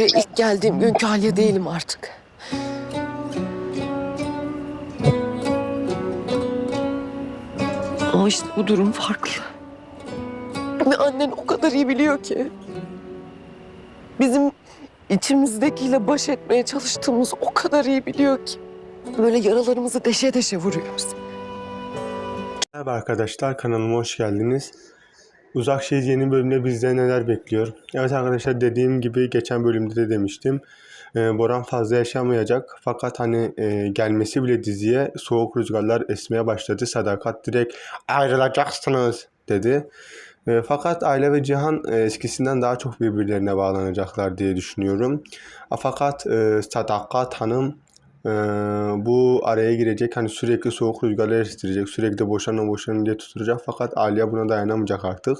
Buraya ilk geldiğim günkü Alya değilim artık. Ama işte bu durum farklı. Ve annen o kadar iyi biliyor ki. Bizim içimizdekiyle baş etmeye çalıştığımız o kadar iyi biliyor ki. Böyle yaralarımızı deşe deşe vuruyor bizi. Merhaba arkadaşlar kanalıma hoş geldiniz. Uzak Şehir yeni bölümde bizde neler bekliyor? Evet arkadaşlar dediğim gibi geçen bölümde de demiştim. Ee, Boran fazla yaşamayacak fakat hani e, gelmesi bile diziye soğuk rüzgarlar esmeye başladı. Sadakat direkt ayrılacaksınız dedi. E, fakat Aile ve Cihan e, eskisinden daha çok birbirlerine bağlanacaklar diye düşünüyorum. A, Fakat e, Sadakat Hanım ee, bu araya girecek hani sürekli soğuk rüzgarlar estirecek sürekli boşanın boşanın diye tutturacak. Fakat Aliye buna dayanamayacak artık.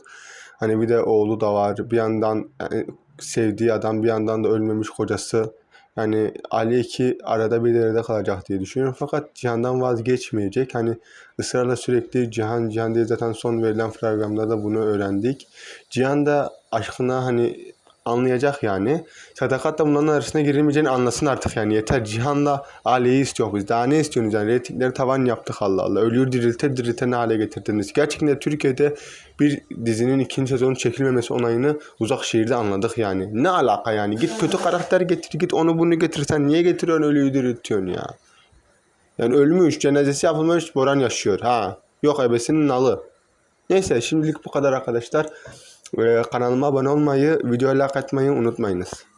Hani bir de oğlu da var. Bir yandan yani sevdiği adam bir yandan da ölmemiş kocası. Yani Ali iki arada bir derede kalacak diye düşünüyorum. Fakat Cihan'dan vazgeçmeyecek. Hani ısrarla sürekli Cihan Cihan diye zaten son verilen fragmanda da bunu öğrendik. Cihan da aşkına hani anlayacak yani. Sadakat da bunların arasına girilmeyeceğini anlasın artık yani. Yeter Cihan'la Ali'yi istiyor biz. Daha ne istiyorsunuz yani? Reytingleri tavan yaptık Allah Allah. Ölüyü dirilte dirilte ne hale getirdiniz. Gerçekten de Türkiye'de bir dizinin ikinci sezonu çekilmemesi onayını uzak şehirde anladık yani. Ne alaka yani? Git kötü karakter getir git onu bunu getir. Sen niye getiriyorsun ölüyü diriltiyorsun ya? Yani ölmüş, cenazesi yapılmış, Boran yaşıyor. Ha. Yok ebesinin nalı. Neyse şimdilik bu kadar arkadaşlar. Kanalıma abone olmayı, videoya like atmayı unutmayınız.